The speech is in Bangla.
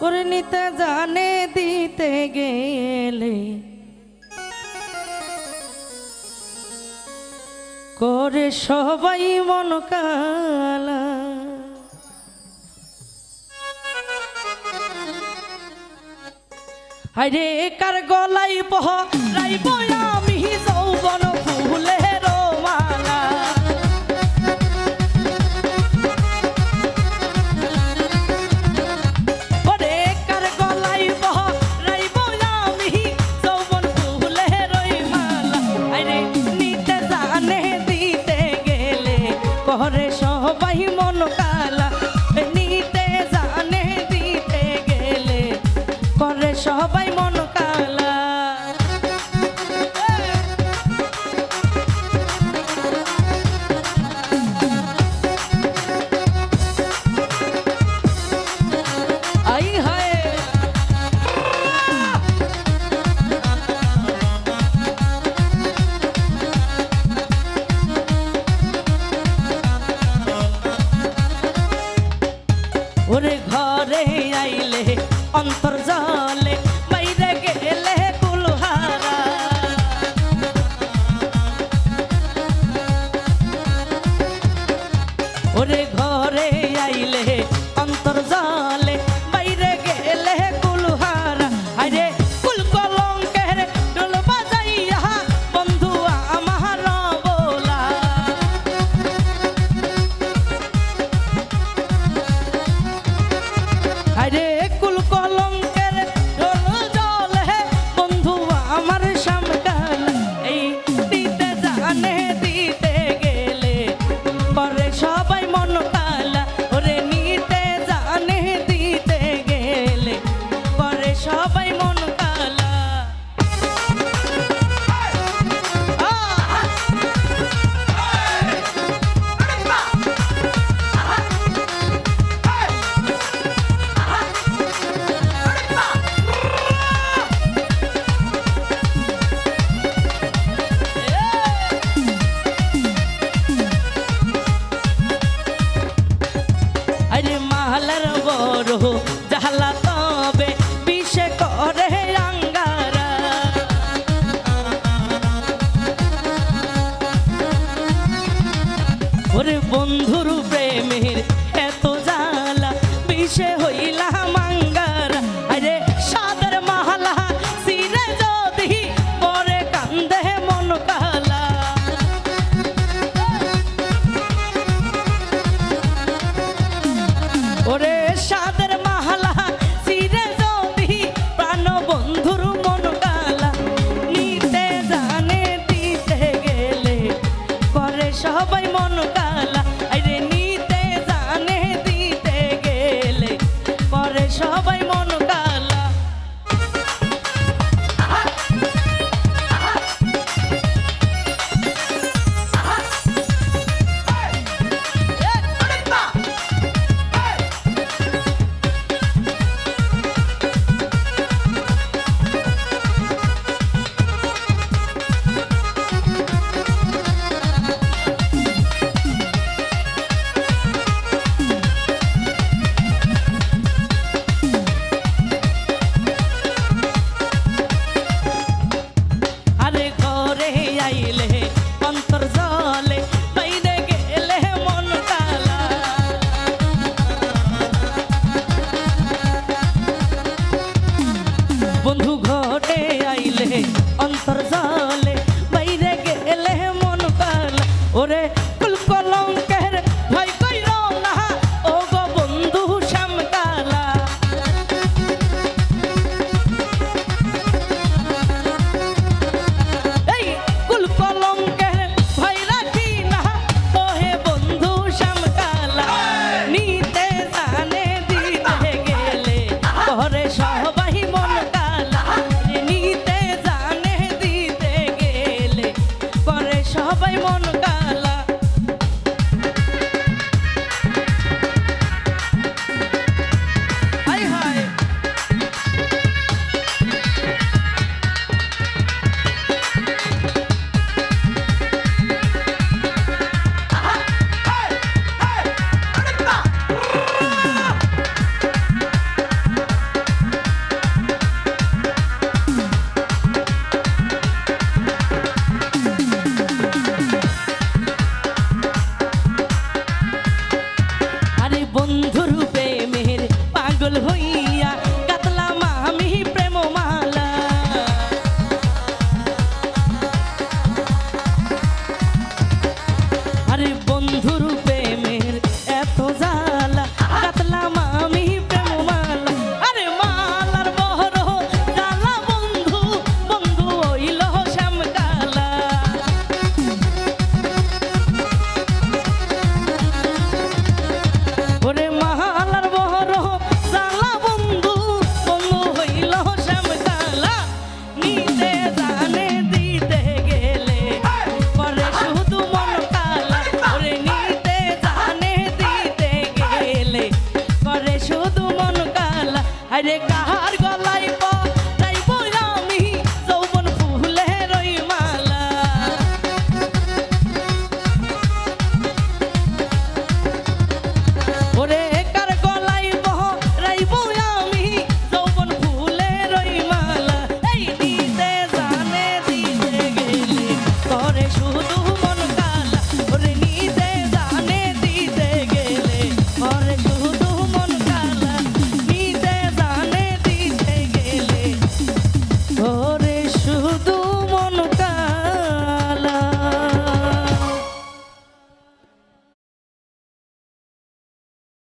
পরিণীতা জানে দিতে গেলে। করে সবাই মন কালা। হাইরে কার গলাই বহ রাইব সবাই মন কালা। আই হায়। ওরে ঘরে আইলে অন্তর্জাল ওরে ঘর করো সবাই মন Raimundo.